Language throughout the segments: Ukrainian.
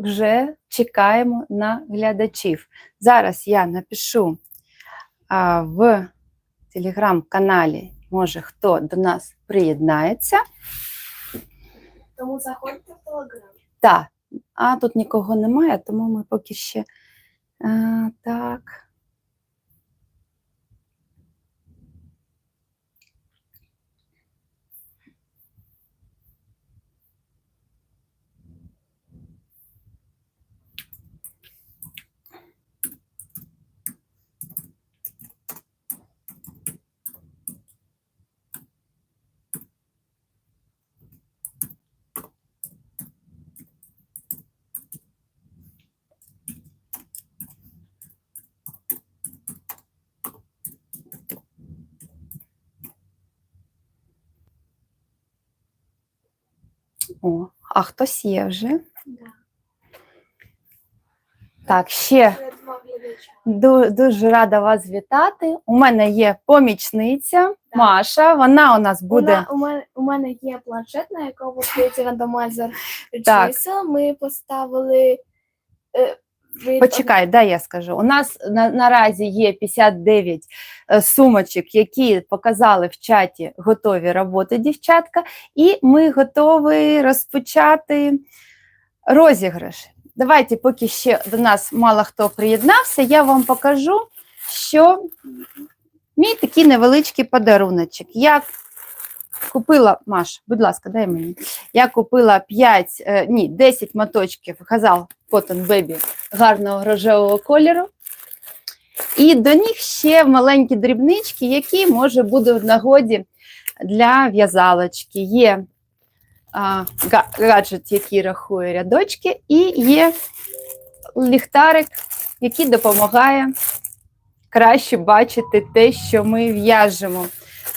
вже чекаємо на глядачів. Зараз я напишу а, в телеграм-каналі, може хто до нас приєднається. Тому заходьте в телеграм. Так, а тут нікого немає, тому ми поки ще. А, так. О, а хтось є вже. Да. Так, ще Вже два глядача. ду- дуже рада вас вітати. У мене є помічниця Маша. Вона у нас буде. Вона- у, мене, у мене є планшет, на якому стоїть рандомайзер Так. чисел. Ми поставили. Е, Почекай, дай я скажу. У нас на, наразі є 59 е, сумочок, які показали в чаті готові роботи дівчатка, і ми готові розпочати розіграш. Давайте, поки ще до нас мало хто приєднався, я вам покажу, що мій такий невеличкий подаруночок. Я купила, Маш, будь ласка, дай мені. Я купила 5, е, ні, 10 моточків Хазал Cotton Baby гарного рожевого кольору. І до них ще маленькі дрібнички, які може бути в нагоді для в'язалочки. Є а, гаджет, який рахує рядочки, і є ліхтарик, який допомагає краще бачити те, що ми в'яжемо.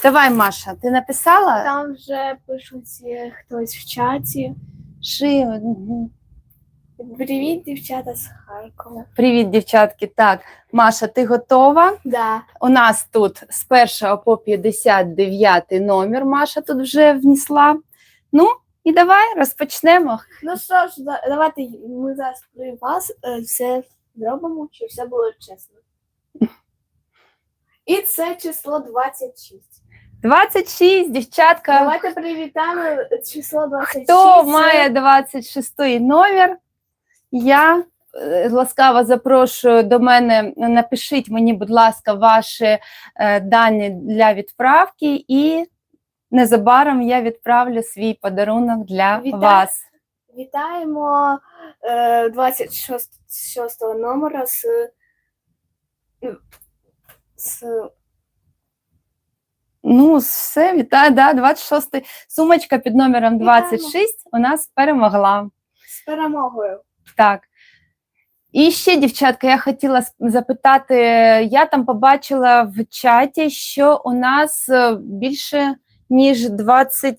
Давай, Маша, ти написала? Там вже пишуть е, хтось в чаті. Ши. Привіт, дівчата з Харкова. Привіт, дівчатки. Так, Маша, ти готова? Да. У нас тут з 1 по 59 номер Маша тут вже внесла. Ну, і давай розпочнемо. Ну що ж, давайте ми зараз при вас е, все зробимо, щоб все було чесно. І це число 26. 26, дівчатка. Давайте привітаємо число 26. Хто має 26 номер? Я е, ласкаво запрошую до мене. Напишіть мені, будь ласка, ваші е, дані для відправки, і незабаром я відправлю свій подарунок для Вітаю. вас. Вітаємо е, 26 номера з, з Ну, все, вітаю. Да, 26 сумочка під номером Вітаємо. 26 у нас перемогла. з перемогою. Так. І ще, дівчатка, я хотіла с- запитати: я там побачила в чаті, що у нас е, більше ніж 20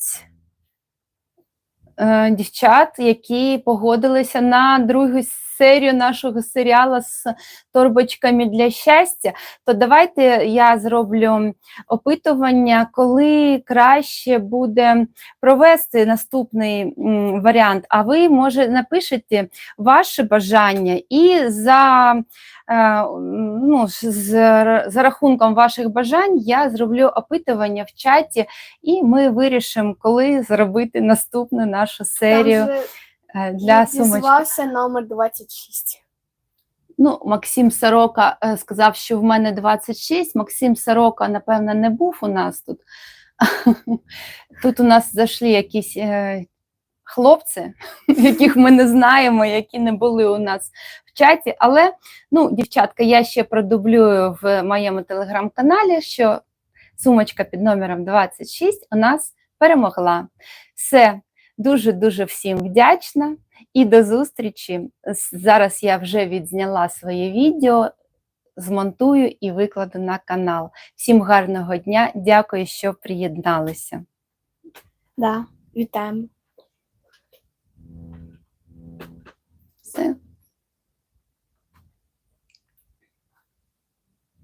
е, дівчат, які погодилися на другу серію нашого серіалу з торбочками для щастя. То давайте я зроблю опитування, коли краще буде провести наступний варіант. А ви може напишете ваше бажання і за, е, ну, з, за рахунком ваших бажань я зроблю опитування в чаті, і ми вирішимо, коли зробити наступну нашу серію Там же для сумочки. номер 26. Ну, Максим Сорока е, сказав, що в мене 26. Максим Сорока, напевно, не був у нас тут. Тут у нас зайшли якісь е, хлопці, яких ми не знаємо, які не були у нас в чаті. Але, ну, дівчатка, я ще продублюю в моєму телеграм-каналі, що сумочка під номером 26 у нас перемогла. Все, дуже-дуже всім вдячна. І до зустрічі. Зараз я вже відзняла своє відео, змонтую і викладу на канал. Всім гарного дня. Дякую, що приєдналися. Да, вітаємо. Все.